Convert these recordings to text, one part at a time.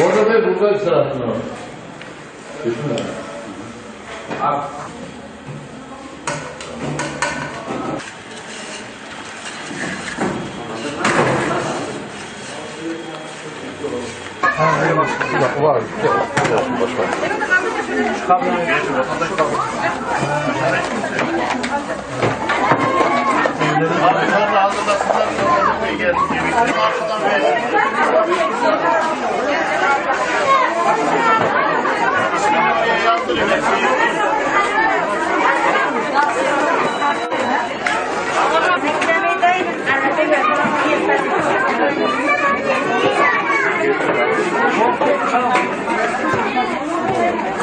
Bu arada ben burada istirahatım var. Geçin Abi. Ha, var. Başka. Çıkamıyor. Vatandaş kalmıyor. Arkadan verin.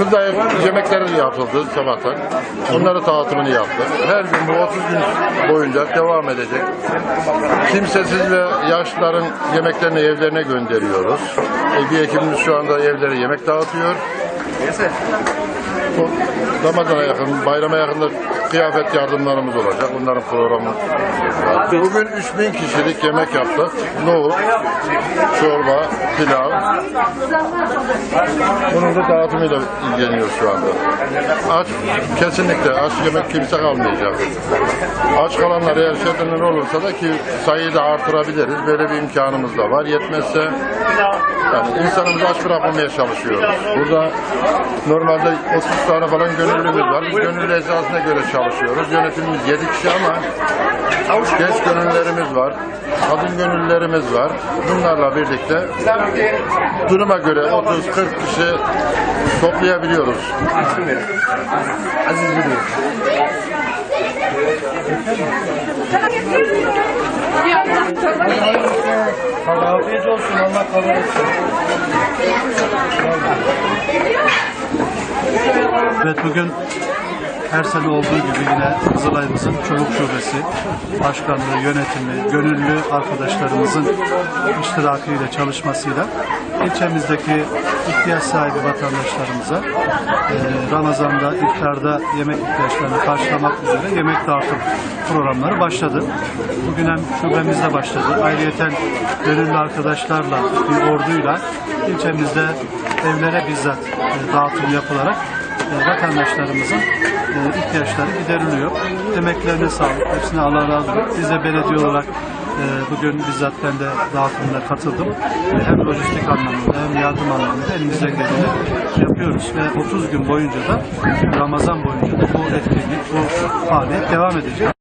Kızlar yemekleri yapıldı sabahtan. Onları dağıtımını yaptık. Her gün bu 30 gün boyunca devam edecek. Kimsesiz ve yaşlıların yemeklerini evlerine gönderiyoruz. E, bir ekibimiz şu anda evlere yemek dağıtıyor. Bu Ramazan'a yakın, bayrama yakında kıyafet yardımlarımız olacak. Bunların programı. Bugün 3000 kişilik yemek yaptık. Nohut, çorba, pilav. Bunun da dağıtımıyla ilgileniyoruz şu anda. Aç, kesinlikle aç yemek kimse kalmayacak. Aç kalanlar eğer şeyden olursa da ki sayıyı da artırabiliriz. Böyle bir imkanımız da var. Yetmezse yani insanımızı aç bırakmamaya çalışıyoruz. Burada normalde 30 tane falan gönüllümüz var. Biz gönüllü esasına göre çalışıyoruz. Yönetimimiz 7 kişi ama genç gönüllülerimiz var. Kadın gönüllülerimiz var. Bunlarla birlikte duruma göre 30-40 kişi toplayabiliyoruz. Afiyet olsun. Allah kabul etsin. Evet bugün her sene olduğu gibi yine Kızılay'ımızın Çoluk Şubesi, başkanlığı, yönetimi, gönüllü arkadaşlarımızın iştirakıyla, çalışmasıyla ilçemizdeki ihtiyaç sahibi vatandaşlarımıza e, Ramazan'da, iftarda yemek ihtiyaçlarını karşılamak üzere yemek dağıtım programları başladı. Bugün hem şubemizde başladı. Ayrıyeten gönüllü arkadaşlarla, bir orduyla ilçemizde evlere bizzat e, dağıtım yapılarak vatandaşlarımızın e, ihtiyaçları gideriliyor. Emeklerine sağlık. Hepsine Allah razı olsun. Biz belediye olarak e, bugün bizzat ben de dağıtımına katıldım. E, Hem lojistik anlamında hem yardım anlamında elimizden geleni yapıyoruz. Ve 30 gün boyunca da Ramazan boyunca da bu etkinlik, bu faaliyet devam edecek.